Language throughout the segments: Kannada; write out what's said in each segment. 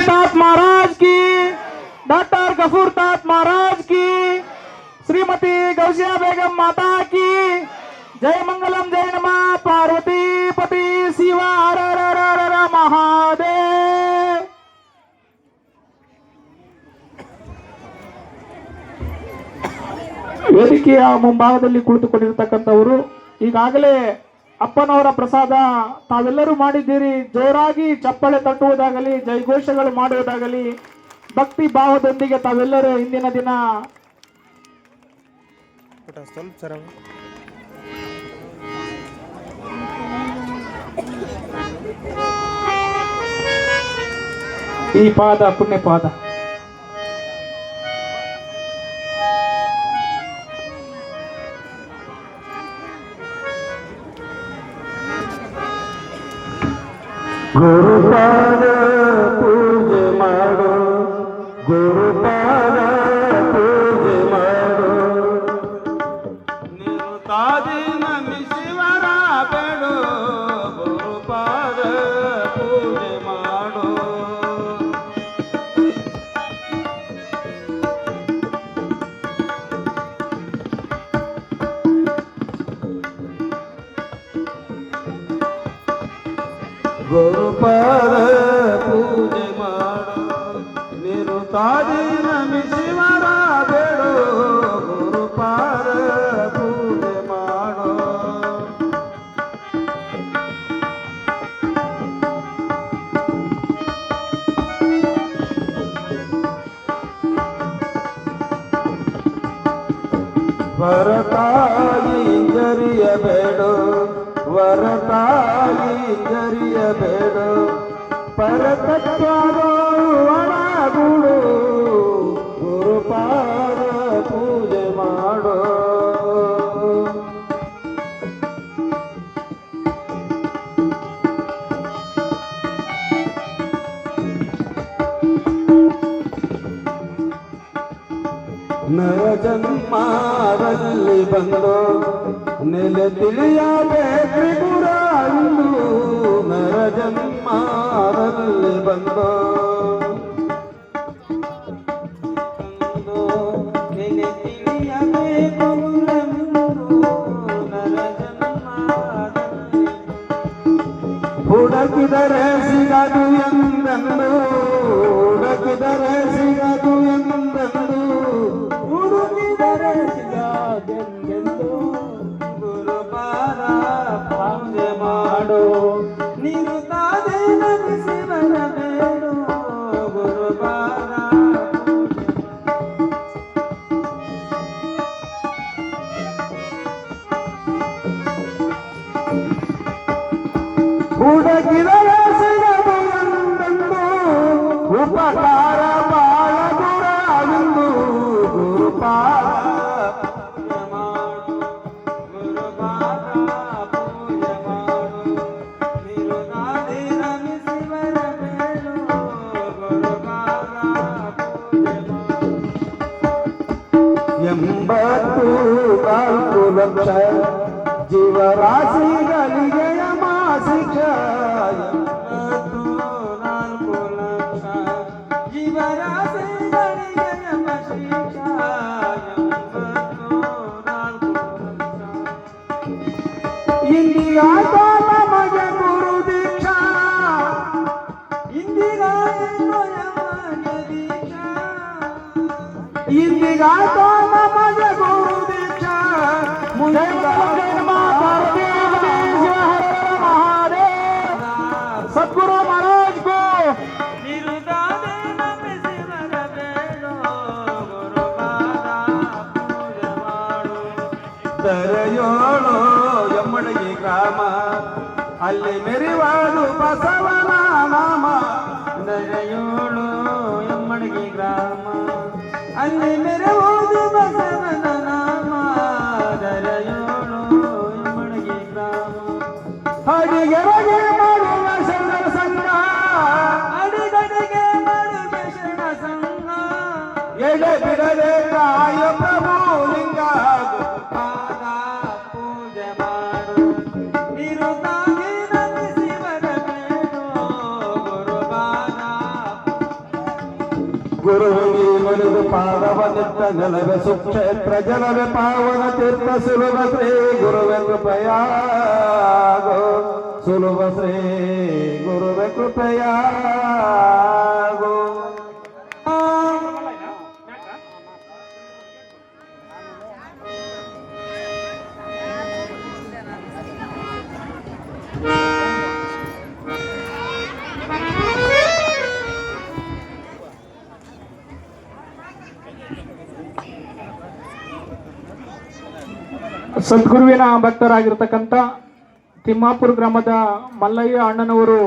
साथ महाराज की डॉक्टर गफूर तात महाराज की श्रीमती गौसिया बेगम माता की जय मंगलम जय नमा पार्वती पति शिवा हर हर हर हर हर महादेव ವೇದಿಕೆಯ ಮುಂಭಾಗದಲ್ಲಿ ಕುಳಿತುಕೊಂಡಿರ್ತಕ್ಕಂಥವರು ಈಗಾಗಲೇ ಅಪ್ಪನವರ ಪ್ರಸಾದ ತಾವೆಲ್ಲರೂ ಮಾಡಿದ್ದೀರಿ. ಜೋರಾಗಿ ಚಪ್ಪಳೆ ತಟ್ಟುವುದಾಗಲಿ, ಜೈಘೋಷಗಳು ಮಾಡುವುದಾಗಲಿ, ಭಕ್ತಿ ಭಾವದೊಂದಿಗೆ ತಾವೆಲ್ಲರೂ ಇಂದಿನ ದಿನ ಈ ಪಾದ ಪುಣ್ಯ ಪಾದ Guru Padre. ನಿರುತಾದಿ ನಮಿಸಿವರ ಬೇಡು ಗುರುಪಾದ ಪೂಜೆ ಮಾಡೋ. ವರತಾಯಿ ಜರಿಯಬೇಡು ವರತಾಯಿ ಜರಿಯಬೇಡು ಪರತತ್ವದ ಒಳಗುಡು ಗುರುಪಾದ ಪೂಜೆ ಮಾಡೋ ನರ ಜನ್ಮಾರಲ್ಲಿ ಬಂದು ನೆಲೆ ತಿಳಿಯಬೇಕು ಇಂದು ನರ ಜನ್ಮಾರಲ್ಲಿ ஆரல் வந்தோ ಗುರುಪಾದ ಪೂಜೆ ಮಾಡು ಎಂಬತ್ತು ನಾಲ್ಕು ಲಕ್ಷ ಜೀವರಾಶಿಗಳಿಗೆ ಮಾಸಿಕ ಇಂದಿಗಾತ ನಮಗೆ ಗುರು ದೀಕ್ಷಾ ಇಂದಿಗಾತ ನಮಗೆ ದೀಕ್ಷಾ ಇಂದಿಗಾತ ಮೆರಿವಾಡು ಬಸವನ ನಾಮ ದರೆಯೋಳು ಎಮ್ಮಡಿಗೆ ಗ್ರಾಮ ಅಲ್ಲಿ ಮೆರವುದು ಬಸವನ ನಾಮ ದರೆಯೋಳು ಎಮ್ಮಡಿಗೆ ಗ್ರಾಮ ಅಡಿಗೆರಗೆ ಮಾಡುವ ಶರಣ ಸಂಘ ಅಡಿಗಡಿಗೆ ಮಾಡುವ ಶರಣ ಸಂಘ ಎಡೆ ಬಿಡದೆ ಕಾಯ ಪ್ರಭು ಲಿಂಗ ಪಾದ ಪೂಜೆ ಮಾಡು ನಿರುತಾಗಿ ಗುರುವಿಗೆ ಒಲಿದು ಪಾದವನಿಟ್ಟ ನೆಲವೆ ಸುಕ್ಷೇತ್ರ ಜಲವೇ ಪಾವನ ತೀರ್ಥ ಸುಲಭ ಶ್ರೀ ಗುರುವೆ ಕೃಪೆಯಾಗೋ ಸುಲಭ ಶ್ರೀ ಗುರುವೆ ಕೃಪೆಯಾಗೋ ಸದ್ಗುರುವಿನ ಭಕ್ತರಾಗಿರ್ತಕ್ಕಂಥ ತಿಮ್ಮಾಪುರ ಗ್ರಾಮದ ಮಲ್ಲಯ್ಯ ಅಣ್ಣನವರು.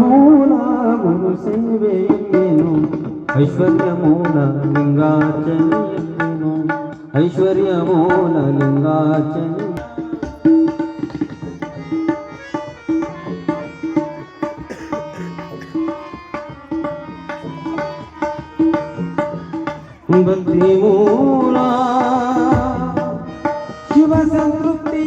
ಮೂಲ ಐಶ್ವರ್ಯ ಮೂಲ ಲಿಂಗಾರ್ಚನೆ ఐశ్వర్యమూల లింగాచలి భక్తి మూల శివ సంతృప్తి